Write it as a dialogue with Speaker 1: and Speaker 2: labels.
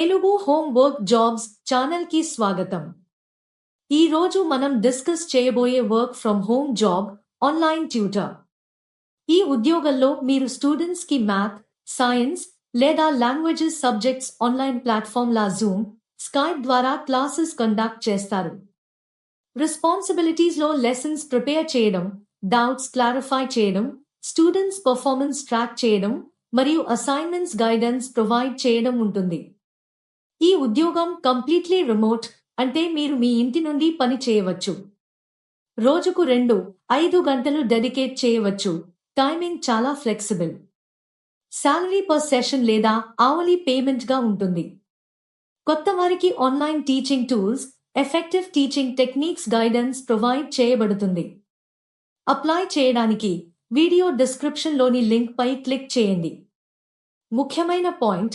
Speaker 1: Telugu home work jobs ఛానల్కి స్వాగతం. ఈ రోజు మనం డిస్కస్ చేయబోయే work from home job online tutor. ఈ ఉద్యోగంలో మీరు స్టూడెంట్స్కి మ్యాథ్ సైన్స్ లేదా లాంగ్వేజెస్ సబ్జెక్ట్స్ ఆన్లైన్ ప్లాట్ఫామ్ లా జూమ్ స్కైప్ ద్వారా క్లాసెస్ కండక్ట్ చేస్తారు. రెస్పాన్సిబిలిటీస్లో లెసన్స్ ప్రిపేర్ చేయడం డౌట్స్ క్లారిఫై చేయడం స్టూడెంట్స్ పర్ఫార్మెన్స్ ట్రాక్ చేయడం మరియు అసైన్మెంట్స్ గైడెన్స్ ప్రొవైడ్ చేయడం ఉంటుంది. ఈ ఉద్యోగం కంప్లీట్లీ రిమోట్ అంటే మీరు మీ ఇంటి నుండి పని చేయవచ్చు. రోజుకు రెండు ఐదు గంటలు డెడికేట్ చేయవచ్చు. టైమింగ్ చాలా ఫ్లెక్సిబుల్. శాలరీ పర్ సెషన్ లేదా ఆవలీ పేమెంట్గా ఉంటుంది. కొత్త వారికి online teaching tools effective teaching techniques guidance provide చేయబడుతుంది. అప్లై చేయడానికి వీడియో డిస్క్రిప్షన్లోని లింక్పై క్లిక్ చేయండి. ముఖ్యమైన పాయింట్